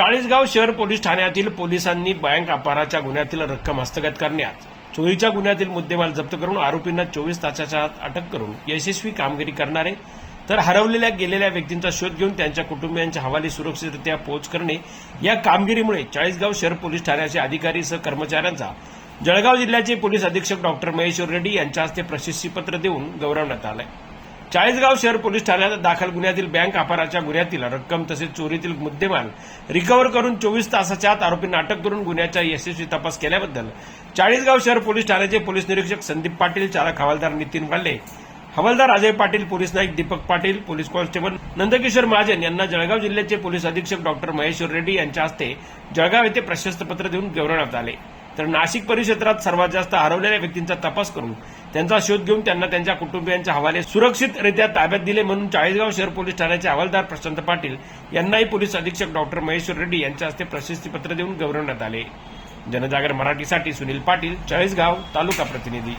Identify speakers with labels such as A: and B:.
A: चाळीसगाव शहर पोलीस ठाण्यातील पोलिसांनी बँक अपहाराच्या गुन्ह्यातील रक्कम हस्तगत करण्यात चोरीच्या गुन्ह्यातील मुद्देमाल जप्त करून आरोपींना चोवीस तासाच्या आत अटक करून यशस्वी कामगिरी करणारे तर हरवलेल्या गेलेल्या व्यक्तींचा शोध घेऊन त्यांच्या कुटुंबियांच्या हवाली सुरक्षितरित्या पोहोच करणे या कामगिरीमुळे चाळीसगाव शहर पोलीस ठाण्याचे अधिकारी सह कर्मचाऱ्यांचा जळगाव जिल्ह्याचे पोलीस अधीक्षक डॉक्टर महेश्वर रेड्डी यांच्या हस्ते प्रशस्तीपत्र देऊन गौरवण्यात आलंय. चाळीसगाव शहर पोलीस ठाण्यात दाखल गुन्ह्यातील बँक अपहाराच्या गुन्ह्यातील रक्कम तसेच चोरीतील मुद्देमाल रिकव्हर करून चोवीस तासाच्या आत आरोपींना अटक करून गुन्ह्याचा यशस्वी तपास केल्याबद्दल चाळीसगाव शहर पोलीस ठाण्याचे पोलीस निरीक्षक संदीप पाटील चालक हवालदार नितीन वाल्ले हवालदार Ajay Patil police naik Deepak Patil police constable Nandkishor Mahajan यांना जळगाव जिल्ह्याचे पोलीस अधीक्षक डॉक्टर महेश्वर रेड्डी यांच्या हस्ते जळगाव येथे प्रशस्त पत्र देऊन गौरवण्यात आले. तर नाशिक परिक्षेत्रात सर्वात जास्त हरवलेल्या व्यक्तींचा तपास करून त्यांचा शोध घेऊन त्यांना त्यांच्या कुटुंबियांच्या हवाले सुरक्षितरित्या ताब्यात दिले म्हणून चाळीसगाव शहर पोलीस ठाण्याचे हवालदार प्रशांत पाटील यांनाही पोलीस अधीक्षक डॉक्टर महेश्वर रेड्डी यांच्या हस्ते प्रशस्तीपत्र देऊन गौरवण्यात आले. जनजागर मराठीसाठी सुनील पाटील चाळीसगाव तालुका प्रतिनिधी.